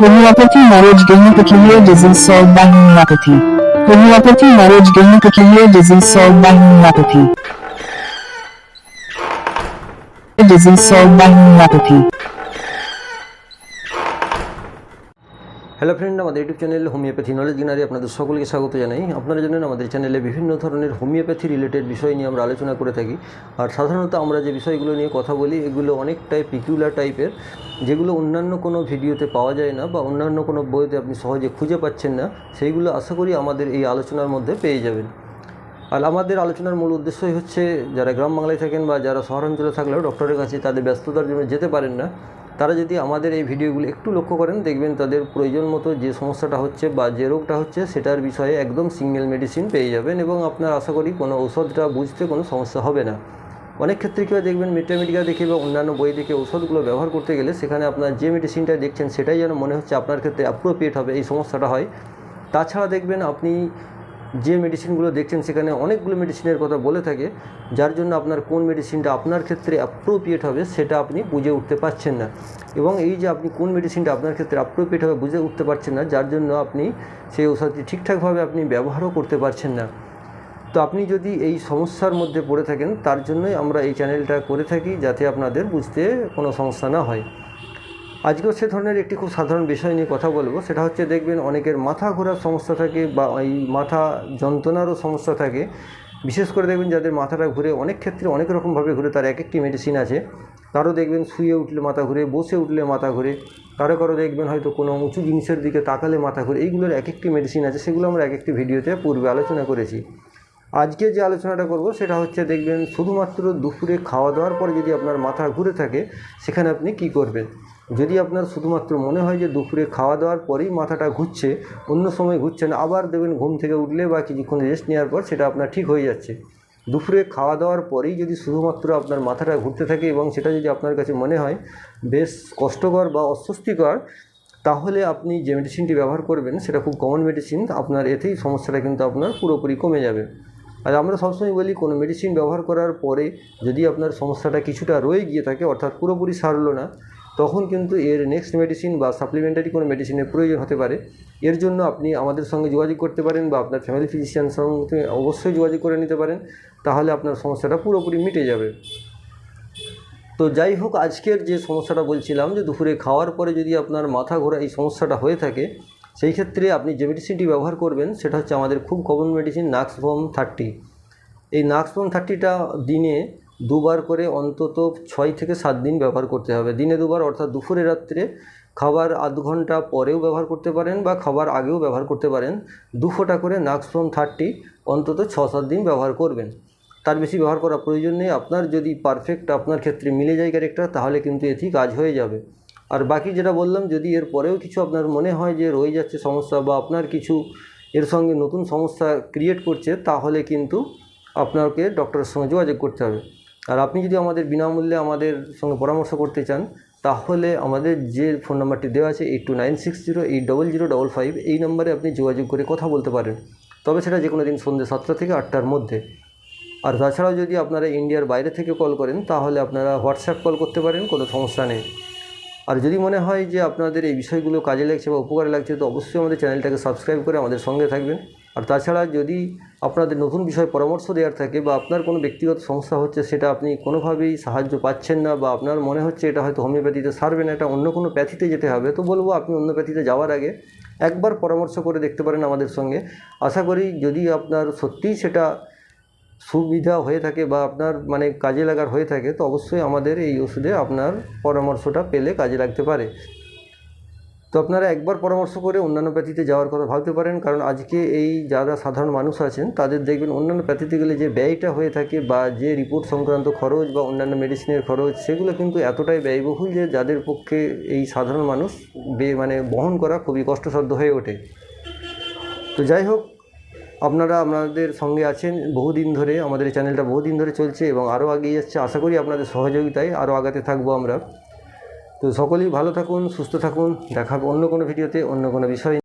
Homeopathy marriage gynecophilia disease solved by homeopathy. Homeopathy marriage gynecophilia disease solved by homeopathy. Disease solved by homeopathy. Hello friend আমাদের YouTube channel homeopathy knowledge গিনারি আপনাদের সকলকে স্বাগত জানাই। আপনারা জানেন আমাদের চ্যানেলে বিভিন্ন ধরনের হোমিওপ্যাথি রিলেটেড বিষয় নিয়ে আমরা আলোচনা করে থাকি। আর সাধারণত আমরা যে বিষয়গুলো নিয়ে কথা বলি, এগুলো অনেকটাই পিকিউলার টাইপের যেগুলো অন্যান্য কোনো ভিডিওতে পাওয়া যায় না বা অন্যান্য কোনো বইতে আপনি সহজে খুঁজে পাচ্ছেন না, সেইগুলো আশা করি আমাদের এই আলোচনার মধ্যে পেয়ে যাবেন। আর আমাদের আলোচনার মূল উদ্দেশ্যই হচ্ছে, যারা গ্রাম বাংলায় থাকেন বা যারা শহরাঞ্চলে থাকলেও ডক্টরের কাছে তাদের ব্যস্ততার জন্য যেতে পারেন না তারা যদি আমাদের এই ভিডিওগুলো একটু লক্ষ্য করেন, দেখবেন তাদের প্রয়োজন মতো যে সমস্যাটা হচ্ছে বা যে রোগটা হচ্ছে, সেটার বিষয়ে একদম সিঙ্গেল মেডিসিন পেয়ে যাবেন এবং আপনার আশা করি কোনো ঔষধটা বুঝতে কোনো সমস্যা হবে না। অনেক ক্ষেত্রে কেউ দেখবেন মেটামেডিকা দেখে বা অন্যান্য বই দেখে ওষুধগুলো ব্যবহার করতে গেলে সেখানে আপনার যে মেডিসিনটা দেখছেন, সেটাই যেন মনে হচ্ছে আপনার ক্ষেত্রে অ্যাপ্রোপ্রিয়েট হবে, এই সমস্যাটা হয়। তাছাড়া দেখবেন আপনি যে মেডিসিনগুলো দেখছেন সেখানে অনেকগুলো মেডিসিনের কথা বলে থাকে, যার জন্য আপনার কোন মেডিসিনটা আপনার ক্ষেত্রে অ্যাপ্রোপ্রিয়েট হবে সেটা আপনি বুঝে উঠতে পারছেন না। এবং এই যে আপনি কোন মেডিসিনটা আপনার ক্ষেত্রে অ্যাপ্রোপ্রিয়েট হবে বুঝে উঠতে পারছেন না, যার জন্য আপনি সেই ওষুধটি ঠিকঠাকভাবে আপনি ব্যবহারও করতে পারছেন না। তো আপনি যদি এই সমস্যার মধ্যে পড়ে থাকেন, তার জন্যই আমরা এই চ্যানেলটা করে থাকি, যাতে আপনাদের বুঝতে কোনো সমস্যা না হয়। আজকেও সে ধরনের একটি খুব সাধারণ বিষয় নিয়ে কথা বলব। সেটা হচ্ছে দেখবেন অনেকের মাথা ঘোরার সমস্যা থাকে বা এই মাথা যন্ত্রণারও সমস্যা থাকে। বিশেষ করে দেখবেন যাদের মাথাটা ঘুরে অনেক ক্ষেত্রে অনেক রকমভাবে ঘুরে তার এক একটি মেডিসিন আছে। কারও দেখবেন শুয়ে উঠলে মাথা ঘুরে, বসে উঠলে মাথা ঘুরে, কারও কারও দেখবেন হয়তো কোনো উঁচু জিনিসের দিকে তাকালে মাথা ঘুরে, এইগুলোর এক একটি মেডিসিন আছে। সেগুলো আমরা এক একটি ভিডিওতে পূর্বে আলোচনা করেছি। আজকে যে আলোচনাটা করব সেটা হচ্ছে দেখবেন শুধুমাত্র দুপুরে খাওয়া দাওয়ার পরে যদি আপনার মাথা ঘুরে থাকে, সেখানে আপনি কি করবেন? যদি আপনার শুধুমাত্র মনে হয় যে দুপুরে খাওয়া দাওয়ার পরেই মাথাটা ঘুরছে, অন্য সময় ঘুরছে না, আবার দেখবেন ঘুম থেকে উঠলে বা কিছুক্ষণ রেস্ট নেওয়ার পর সেটা আপনার ঠিক হয়ে যাচ্ছে। দুপুরে খাওয়া দাওয়ার পরেই যদি শুধুমাত্র আপনার মাথাটা ঘুরতে থাকে এবং সেটা যদি আপনার কাছে মনে হয় বেশ কষ্টকর বা অস্বস্তিকর, তাহলে আপনি যে মেডিসিনটি ব্যবহার করবেন সেটা খুব কমন মেডিসিন আপনার এতেই সমস্যাটা কিন্তু আপনার পুরোপুরি কমে যাবে। আর আমরা সবসময় বলি, কোনো মেডিসিন ব্যবহার করার পরে যদি আপনার সমস্যাটা কিছুটা রয়ে গিয়ে থাকে, অর্থাৎ পুরোপুরি সারলো না, তখন কিন্তু এর নেক্সট মেডিসিন বা সাপ্লিমেন্টারি কোনো মেডিসিনের প্রয়োজন হতে পারে। এর জন্য আপনি আমাদের সঙ্গে যোগাযোগ করতে পারেন বা আপনার ফ্যামিলি ফিজিশিয়ান সঙ্গে অবশ্যই যোগাযোগ করে নিতে পারেন, তাহলে আপনার সমস্যাটা পুরোপুরি মিটে যাবে। তো যাই হোক, আজকের যে সমস্যাটা বলছিলাম যে, দুপুরে খাওয়ার পরে যদি আপনার মাথা ঘোরা এই সমস্যাটা হয়ে থাকে সেই ক্ষেত্রে আপনি যে মেডিসিনটি ব্যবহার করবেন, সেটা হচ্ছে আমাদের খুব কমন মেডিসিন নাক্সভোম থার্টি এই নাক্সভোম থার্টিটা দিনে দুবার করে অন্তত ছয় থেকে সাত দিন ব্যবহার করতে হবে। দিনে দুবার, অর্থাৎ দুপুরে রাত্রে খাবার আধ ঘণ্টা পরেও ব্যবহার করতে পারেন বা খাবার আগেও ব্যবহার করতে পারেন। দু ফোঁটা করে নাক্সভোম থার্টি অন্তত ছ সাত দিন ব্যবহার করবেন। তার বেশি ব্যবহার করা প্রয়োজন নেই। আপনার যদি পারফেক্ট আপনার ক্ষেত্রে মিলে যায় ক্যারেক্টার তাহলে কিন্তু এটি কাজ হয়ে যাবে। আর বাকি যেটা বললাম, যদি এর পরেও কিছু আপনার মনে হয় যে রয়ে যাচ্ছে সমস্যা বা আপনার কিছু এর সঙ্গে নতুন সমস্যা ক্রিয়েট করছে, তাহলে কিন্তু আপনাকে ডক্টরের সঙ্গে যোগাযোগ করতে হবে। আর আপনি যদি আমাদের বিনামূল্যে আমাদের সঙ্গে পরামর্শ করতে চান, তাহলে আমাদের যে ফোন নাম্বারটি দেওয়া আছে eight two nine six zero eight double zero double five এই নম্বরে আপনি যোগাযোগ করে কথা বলতে পারেন। তবে সেটা যে কোনো দিন সন্ধ্যে সাতটা থেকে আটটার মধ্যে। আর তাছাড়াও যদি আপনারা ইন্ডিয়ার বাইরে থেকে কল করেন, তাহলে আপনারা হোয়াটসঅ্যাপ কল করতে পারেন, কোনো সমস্যা নেই। আর যদি মনে হয় যে আপনাদের এই বিষয়গুলো কাজে লাগছে বা উপকারে লাগছে, তো অবশ্যই আমাদের চ্যানেলটাকে সাবস্ক্রাইব করে আমাদের সঙ্গে থাকবেন। আর তাছাড়া যদি আপনাদের নতুন বিষয় পরামর্শ দেওয়ার থাকে বা আপনার কোনো ব্যক্তিগত সমস্যা হচ্ছে সেটা আপনি কোনোভাবেই সাহায্য পাচ্ছেন না বা আপনার মনে হচ্ছে এটা হয়তো হোমিওপ্যাথিতে সারবে না, এটা অন্য কোনো প্যাথিতে যেতে হবে, তো বলব আপনি অন্য প্যাথিতে যাওয়ার আগে একবার পরামর্শ করে দেখতে পারেন আমাদের সঙ্গে। আশা করি যদি আপনার সত্যিই সেটা সুবিধা হয়ে থাকে বা আপনার মানে কাজে লাগার হয়ে থাকে, তো অবশ্যই আমাদের এই ওষুধে আপনার পরামর্শটা পেলে কাজে লাগতে পারে। তো আপনারা একবার পরামর্শ করে অন্যান্য প্যাথিতে যাওয়ার কথা ভাবতে পারেন, কারণ আজকে এই যারা সাধারণ মানুষ আছেন, তাদের দেখবেন অন্যান্য প্যাথিতে গেলে যে ব্যয়টা হয়ে থাকে বা যে রিপোর্ট সংক্রান্ত খরচ বা অন্যান্য মেডিসিনের খরচ, সেগুলো কিন্তু এতটাই ব্যয়বহুল যে যাদের পক্ষে এই সাধারণ মানুষ মানে বহন করা খুবই কষ্টসাধ্য হয়ে ওঠে। তো যাই হোক আপনারা আপনাদের সঙ্গে আছেন বহুদিন ধরে, আমাদের এই চ্যানেলটা বহুদিন ধরে চলছে এবং আরও এগিয়ে যাচ্ছে আশা করি আপনাদের সহযোগিতায় আরও আগাতে থাকব আমরা। তো সকলেই ভালো থাকুন, সুস্থ থাকুন, দেখা অন্য কোনো ভিডিওতে, অন্য কোনো বিষয়